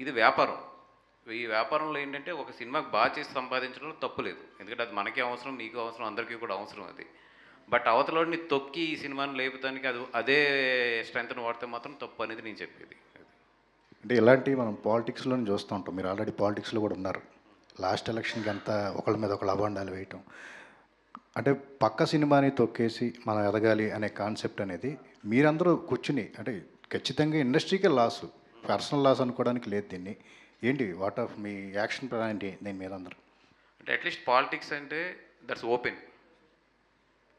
ఇది వ్యాపారం. ఈ వ్యాపారంలో ఏంటంటే ఒక సినిమాకి బాగా చేసి సంపాదించడంలో తప్పు లేదు. ఎందుకంటే అది మనకే అవసరం మీకు అవసరం అందరికీ కూడా అవసరం అది. బట్ అవతలని తొక్కి ఈ సినిమాని లేపడానికి అది అదే స్ట్రెంగ్త్ని వాడితే మాత్రం తప్పు అనేది నేను చెప్పేది. అంటే ఇలాంటివి మనం పాలిటిక్స్లోనే చూస్తూ ఉంటాం. మీరు ఆల్రెడీ పాలిటిక్స్లో కూడా ఉన్నారు. లాస్ట్ ఎలక్షన్కి అంతా ఒకళ్ళ మీద ఒకళ్ళు అభాండాలు వేయటం. అంటే పక్క సినిమాని తొక్కేసి మనం ఎదగాలి అనే కాన్సెప్ట్ అనేది మీరందరూ కూర్చుని అంటే ఖచ్చితంగా ఇండస్ట్రీకే లాసు. పర్సనల్ లాస్ అనుకోవడానికి లేదు దీన్ని. ఏంటి? వాట్ ఆఫ్ మీ యాక్షన్ ప్లాన్ ఏంటి దీని మీద అందరూ? అంటే అట్లీస్ట్ పాలిటిక్స్ అంటే దట్స్ ఓపెన్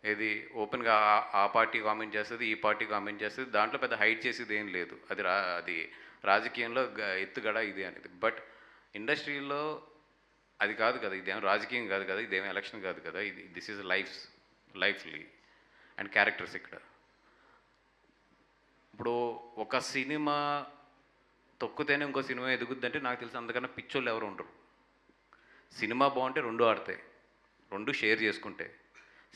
ఏది ఓపెన్గా ఆ- పార్టీ కామెంట్ చేస్తుంది ఈ పార్టీ కామెంట్ చేస్తుంది దాంట్లో పెద్ద హైట్ చేసేది ఏం లేదు. అది రా అది రాజకీయంలో ఎత్తుగడ ఇది అనేది. బట్ ఇండస్ట్రీలో అది కాదు కదా ఇదేం రాజకీయం కాదు కదా ఇదేం ఎలక్షన్ కాదు కదా ఇది దిస్ ఈజ్ లైఫ్స్ లైఫ్లీ అండ్ క్యారెక్టర్స్ ఇక్కడ. ఇప్పుడు ఒక సినిమా తొక్కుతేనే ఇంకో సినిమా ఎదుగుద్దంటే నాకు తెలిసి అందుకన్నా పిచ్చోళ్ళు ఎవరు ఉండరు. సినిమా బాగుంటే రెండు ఆడతాయి. రెండు షేర్ చేసుకుంటే.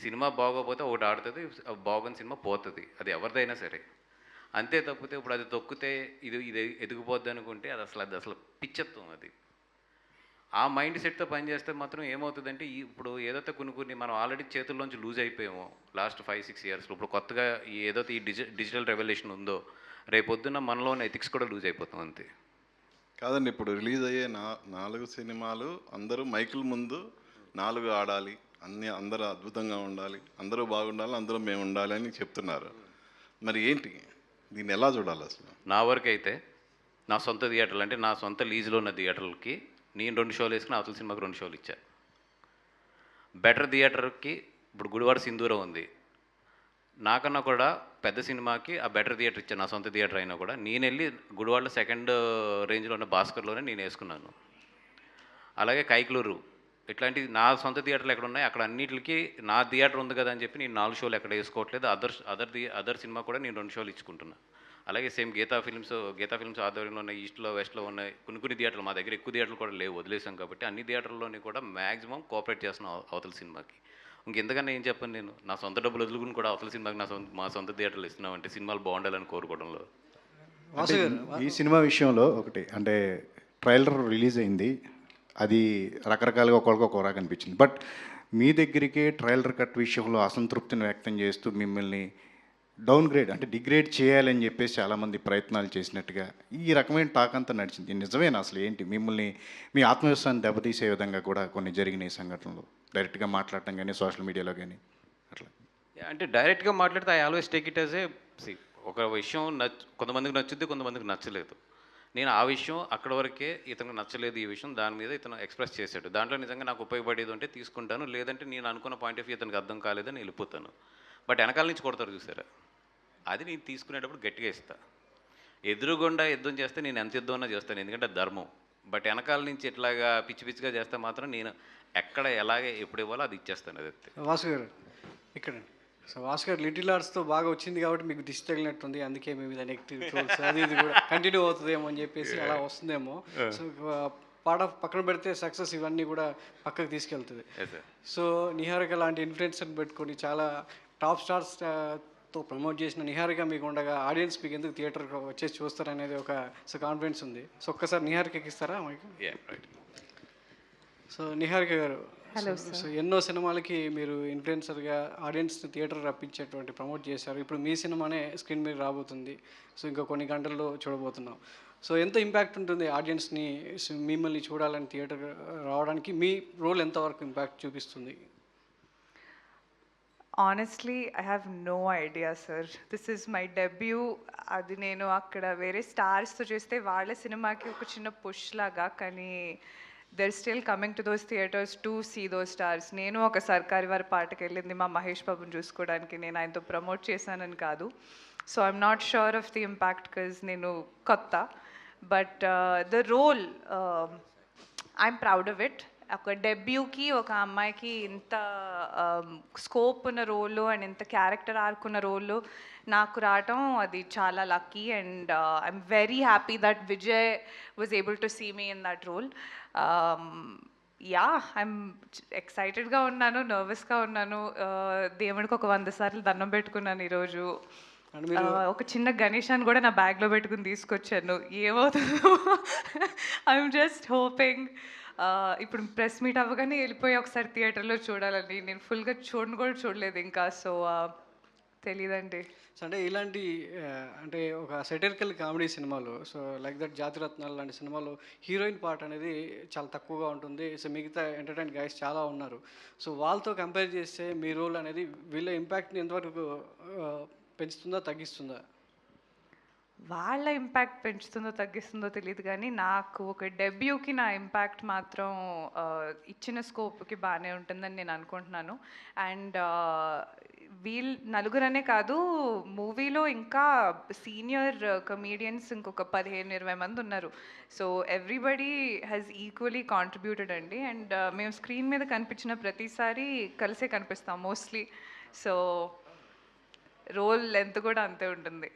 సినిమా బాగోకపోతే ఒకటి ఆడుతుంది ఆ సినిమా పోతుంది. అది ఎవరిదైనా సరే. అంతే తప్పితే ఇప్పుడు అది తొక్కితే ఇది ఇది ఎదిగిపోద్ది అనుకుంటే అది అసలు అది అసలు పిచ్చెత్తం అది. ఆ మైండ్ సెట్తో పనిచేస్తే మాత్రం ఏమవుతుందంటే ఇప్పుడు ఏదైతే కొన్ని కొన్ని మనం ఆల్రెడీ చేతుల్లోంచి లూజ్ అయిపోయామో లాస్ట్ ఫైవ్ సిక్స్ ఇయర్స్లో ఇప్పుడు కొత్తగా ఈ ఏదైతే ఈ డిజి డిజిటల్ రెవల్యూషన్ ఉందో రేపొద్దున మనలో ఉన్న ఎథిక్స్ కూడా లూజ్ అయిపోతాం అంతే. కాదండి ఇప్పుడు రిలీజ్ అయ్యే నా నాలుగు సినిమాలు అందరూ మైకుల ముందు నాలుగు ఆడాలి అన్ని అందరూ అద్భుతంగా ఉండాలి అందరూ బాగుండాలి అందరూ మేము ఉండాలి అని చెప్తున్నారు. మరి ఏంటి? దీన్ని ఎలా చూడాలి అసలు? నా వరకు అయితే నా సొంత థియేటర్లు అంటే నా సొంత లీజులో ఉన్న థియేటర్లకి నేను రెండు షోలు వేసుకుని అవతల సినిమాకి రెండు షోలు ఇచ్చా. బెటర్ థియేటర్కి ఇప్పుడు గుడివాడ సింధూరం ఉంది. నాకన్నా కూడా పెద్ద సినిమాకి ఆ బెటర్ థియేటర్ ఇచ్చాను నా సొంత థియేటర్ అయినా కూడా. నేను వెళ్ళి గుడివాడలో సెకండ్ రేంజ్లో ఉన్న భాస్కర్లోనే నేను వేసుకున్నాను. అలాగే కైక్లూరు. ఇట్లాంటి నా సొంత థియేటర్లు ఎక్కడ ఉన్నాయి అక్కడ అన్నిటికి నా థియేటర్ ఉంది కదా అని చెప్పి నేను నాలుగు షోలు ఎక్కడ వేసుకోవట్లేదు. Other other the other cinema కూడా నేను రెండు షోలు ఇచ్చుకుంటున్నాను అలాగే same Geetha films Geetha films ఆధ్వర్యంలో ఉన్న ఈస్ట్లో వెస్ట్లో ఉన్నాయి కొన్ని కొన్ని థియేటర్లు మా దగ్గర ఎక్కువ థియేటర్లు కూడా లేవు. వదిలేసాం కాబట్టి అన్ని థియేటర్లోని కూడా మ్యాక్సిమం కోఆపరేట్ చేస్తున్నాం అవతల సినిమాకి. ఇంకెంతకన్నా ఏం చెప్పను నేను? నా సొంత డబ్బులు వదులుకుని కూడా అవతల సినిమాకి నా సొంత మా సొంత థియేటర్లు ఇస్తున్నామంటే సినిమాలు బాగుండాలని కోరుకోవడంలో. అంటే ఈ సినిమా విషయంలో ఒకటి అంటే ట్రైలర్ రిలీజ్ అయింది అది రకరకాలుగా ఒకరికి ఒక రకంగా అనిపించింది. బట్ మీ దగ్గరికి ట్రైలర్ కట్ విషయంలో అసంతృప్తిని వ్యక్తం చేస్తూ మిమ్మల్ని డౌన్ గ్రేడ్ అంటే డిగ్రేడ్ చేయాలని చెప్పేసి చాలామంది ప్రయత్నాలు చేసినట్టుగా ఈ రకమైన టాక్ అంతా నడిచింది. నిజమేనా అసలు? ఏంటి? మిమ్మల్ని మీ ఆత్మవిశ్వాసాన్ని దెబ్బతీసే విధంగా కూడా కొన్ని జరిగినాయి సంఘటనలు. డైరెక్ట్గా మాట్లాడటం కానీ సోషల్ మీడియాలో కానీ అట్లా. అంటే డైరెక్ట్గా మాట్లాడితే I always take it as a C ఒక విషయం నచ్ కొంతమందికి నచ్చుద్ది కొంతమందికి నచ్చలేదు. నేను ఆ విషయం అక్కడ వరకే ఇతనికి నచ్చలేదు ఈ విషయం దాని మీద ఇతను ఎక్స్ప్రెస్ చేశాడు. దాంట్లో నిజంగా నాకు ఉపయోగపడేది ఉంటే తీసుకుంటాను. లేదంటే నేను అనుకున్న పాయింట్ ఆఫ్ వ్యూ ఇతనికి అర్థం కాలేదని వెళ్ళిపోతాను. బట్ వెనకాల నుంచి కొడతారు చూసారా? అది నేను తీసుకునేటప్పుడు గట్టిగా ఇస్తా. ఎదురుగుండా యుద్ధం చేస్తే నేను ఎంత యుద్ధం చేస్తాను ఎందుకంటే ధర్మం. బట్ వెనకాల నుంచి ఇట్లాగా పిచ్చి పిచ్చిగా చేస్తే మాత్రం నేను ఎక్కడ ఎలాగే ఎప్పుడు ఇవ్వాలో అది ఇచ్చేస్తాను అది. వాసు గారు ఇక్కడ సో వాసు గారు లిటిల్ ఆర్ట్స్తో బాగా వచ్చింది కాబట్టి మీకు దిష్టి తగిలినట్టుంది అందుకే మేము ఇది నెగిటివ్ ట్రోల్స్ అది ఇది కూడా కంటిన్యూ అవుతుందేమో అని చెప్పేసి అలా వస్తుందేమో. సో పాట పక్కన పెడితే సక్సెస్ ఇవన్నీ కూడా పక్కకు తీసుకెళ్తుంది. సో నిహారిక లాంటి ఇన్ఫ్లుయెన్సర్ని పెట్టుకొని చాలా టాప్ స్టార్స్తో ప్రమోట్ చేసిన నిహారిక మీకు ఉండగా ఆడియన్స్ మీకు ఎందుకు థియేటర్కి వచ్చేసి చూస్తారనేది ఒక సో కాన్ఫిడెన్స్ ఉంది. సో ఒక్కసారి నిహారికకి ఇస్తారా. సో నిహారిక గారు సో- సో ఎన్నో సినిమాలకి మీరు ఇన్ఫ్లుయెన్సర్గా ఆడియన్స్ని థియేటర్ రప్పించేటువంటి ప్రమోట్ చేశారు. ఇప్పుడు మీ సినిమానే స్క్రీన్ మీద రాబోతుంది. సో ఇంకా కొన్ని గంటల్లో చూడబోతున్నాం. సో ఎంత ఇంపాక్ట్ ఉంటుంది ఆడియన్స్ని మిమ్మల్ని చూడాలని థియేటర్ రావడానికి? మీ రోల్ ఎంతవరకు ఇంపాక్ట్ చూపిస్తుంది? Honestly I have no idea sir this is my debut అది నేను అక్కడ వేరే స్టార్స్తో చేస్తే వాళ్ళ సినిమాకి ఒక చిన్న పుష్ లాగా కానీ there still coming to those theatres to see those stars నేను ఒక సర్కారి వారి పాటకి వెళ్ళింది మా మహేష్ బాబుని చూసుకోవడానికి. నేను ఆయనతో ప్రమోట్ చేశానని కాదు. So I'm not sure of the impact because నేను కొత్త. But the role I'm proud of it ఒక డెబ్యూకి ఒక అమ్మాయికి ఇంత స్కోప్ ఉన్న రోల్ అండ్ ఇంత క్యారెక్టర్ ఆర్క్ ఉన్న రోల్ నాకు రావటం అది చాలా lucky and I'm very happy that Vijay was able to see me in that role yeah I'm ఎక్సైటెడ్గా ఉన్నాను నర్వస్గా ఉన్నాను. దేవుడికి ఒక వంద సార్లు దండం పెట్టుకున్నాను ఈరోజు. ఒక చిన్న గణేశాన్ని కూడా నా బ్యాగ్లో పెట్టుకుని తీసుకొచ్చాను. ఏమవుతుందో ఐఎమ్ జస్ట్ హోపింగ్ ఇప్పుడు ప్రెస్ మీట్ అవ్వగానే వెళ్ళిపోయి ఒకసారి థియేటర్లో చూడాలని. నేను ఫుల్గా చూడను కూడా చూడలేదు ఇంకా సో తెలీదండి. సో అంటే ఇలాంటి అంటే ఒక సెటరికల్ కామెడీ సినిమాలు సో లైక్ దట్ జాతిరత్నాలు లాంటి సినిమాలు హీరోయిన్ పార్ట్ అనేది చాలా తక్కువగా ఉంటుంది. సో మిగతా ఎంటర్టైన్ గైస్ చాలా ఉన్నారు. సో వాళ్ళతో కంపేర్ చేస్తే మీ రోల్ అనేది వీళ్ళ ఇంపాక్ట్ని ఎంతవరకు పెంచుతుందా తగ్గిస్తుందా? వాళ్ళ ఇంపాక్ట్ పెంచుతుందో తగ్గిస్తుందో తెలియదు కానీ నాకు ఒక డెబ్యూకి నా ఇంపాక్ట్ మాత్రం ఇచ్చిన స్కోప్కి బాగానే ఉంటుందని నేను అనుకుంటున్నాను. అండ్ వీల్ నలుగురనే కాదు మూవీలో ఇంకా సీనియర్ కమీడియన్స్ ఇంకొక పదిహేను ఇరవై మంది ఉన్నారు. So everybody has equally contributed అండి. అండ్ మేము స్క్రీన్ మీద కనిపించిన ప్రతిసారి కలిసే కనిపిస్తాం మోస్ట్లీ సో రోల్ లెంత్ కూడా అంతే ఉంటుంది.